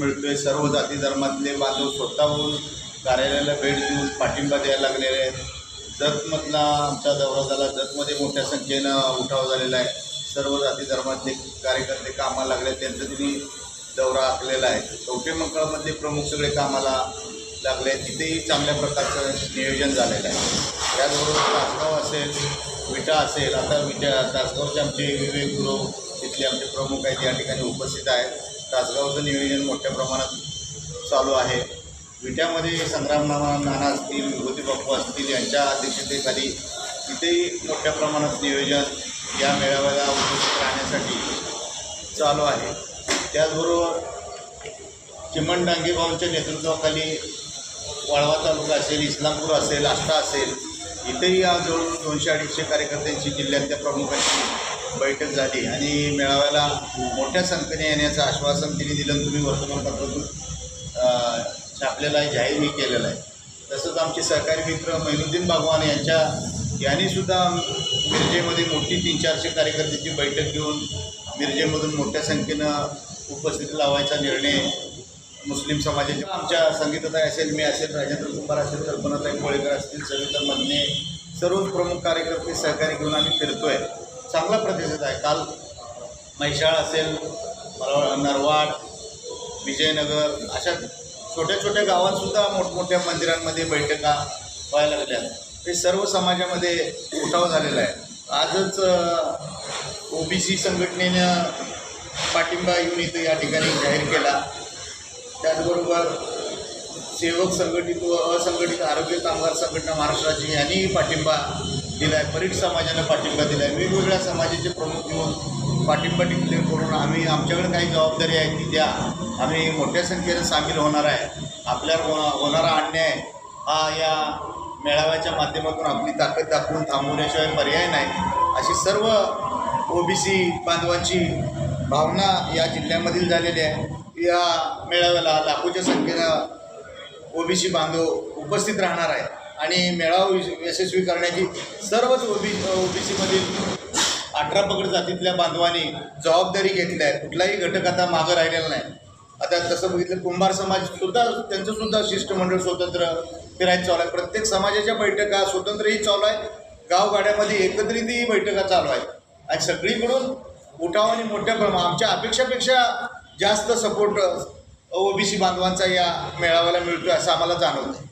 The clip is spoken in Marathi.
मिळतोय. सर्व जाती धर्मातले बांधव स्वतःहून कार्यालयाला भेट देऊन पाठिंबा द्यायला लागलेले आहेत. जतमधला आमचा दौरा झाला जतमध्ये मोठ्या संख्येनं उठाव झालेला आहे. सर्व जाती धर्मातले कार्यकर्ते कामाला लागले त्यांचं तुम्ही दौरा आखलेला आहे. कवठे मंगळामध्ये प्रमुख सगळे कामाला लागले तिथेही चांगल्या प्रकारचं नियोजन झालेलं आहे. त्याचबरोबर तासगाव असेल विटा असेल आता विटा तासगावचे आमचे विवेक गुरु तिथले आमचे प्रमुख आहेत. या ठिकाणी उपस्थित आहेत. तासगावचं नियोजन मोठ्या प्रमाणात चालू आहे. विट्यामध्ये संग्राम नाना नाना असतील विभूती बाप्पू असतील यांच्या अध्यक्षतेखाली तिथेही मोठ्या प्रमाणात नियोजन या मेळाव्याला उपस्थित राहण्यासाठी चालू आहे. त्याचबरोबर चिमण डांगे भाऊंच्या नेतृत्वाखाली वाळवा तालुका असेल इस्लामपूर असेल आष्टा असेल इथेही आज जवळ दोनशे अडीचशे कार्यकर्त्यांची जिल्ह्यातल्या प्रमुखांची बैठक झाली आणि मेळाव्याला मोठ्या संख्येने येण्याचं आश्वासन तिने दिलं तुम्ही वर्तमानपत्रातून अ, छापलेलं आहे जाहीरही केलेलं आहे. तसंच आमचे सहकारी मित्र मैनुद्दीन भगवान यांच्या यांनीसुद्धा मिरजेमध्ये मोठी तीन चारशे कार्यकर्त्यांची बैठक घेऊन मिरजेमधून मोठ्या संख्येनं उपस्थिती लावायचा निर्णय मुस्लिम समाजाचे. आमच्या संगीतताई असेल मी असेल राजेंद्र कुंभार असेल कल्पनाताई कोळेकर असतील सविता मधने सर्व प्रमुख कार्यकर्ते सहकारी घेऊन आम्ही फिरतो आहे चांगला प्रतिसाद आहे. काल म्हैशाळ असेल नरवाड विजयनगर अशा छोट्या छोट्या गावांसुद्धा मोठमोठ्या मंदिरांमध्ये बैठका व्हायला लागल्या. हे सर्व समाजामध्ये उठाव झालेला आहे. आजच ओबीसी संघटनेनं पाठिंबा येऊन इथं या ठिकाणी जाहीर केला. त्याचबरोबर सेवक संघटित व असंघटित आरोग्य कामगार संघटना महाराष्ट्राची यांनीही पाठिंबा दिला आहे परीट समाजाला पाठिंबा दिला आहे वेगवेगळ्या समाजाचे प्रमुख येऊन पाठिंबा डिक्लेअर करून आम्ही आमच्याकडे काही जबाबदारी आहे ती द्या. आम्ही मोठ्या संख्येनं सामील होणार आहे. आपल्यावर हो- होणारा अन्याय हा या मेळाव्याच्या माध्यमातून आपली ताकद दाखवून थांबवण्याशिवाय पर्याय नाही. अशी सर्व ओबीसी बांधवांची भावना या जिल्ह्यामधील झालेली आहे. या मेळाव्याला लाखोच्या संख्येनं ओबीसी बांधव उपस्थित राहणार आहे आणि मेळावा यशस्वी करण्याची सर्वच ओबी ओबीसीमधील अठरा पगड जातीतल्या बांधवांनी जबाबदारी घेतली आहे. कुठलाही घटक आता मागं राहिलेला नाही. आता तसं बघितलं कुंभार समाज सुद्धा त्यांचं सुद्धा शिष्टमंडळ स्वतंत्र फिरायचं चालू आहे. प्रत्येक समाजाच्या बैठका स्वतंत्रही चालू आहे. गावगाड्यामध्ये एकत्रितही बैठका चालू आहेत. आणि सगळीकडून उठाव आणि मोठ्या प्रमाणात आमच्या अपेक्षापेक्षा जास्त सपोर्ट ओबीसी बांधवांचा या मेळाव्याला मिळतो असं आम्हाला जाणवतं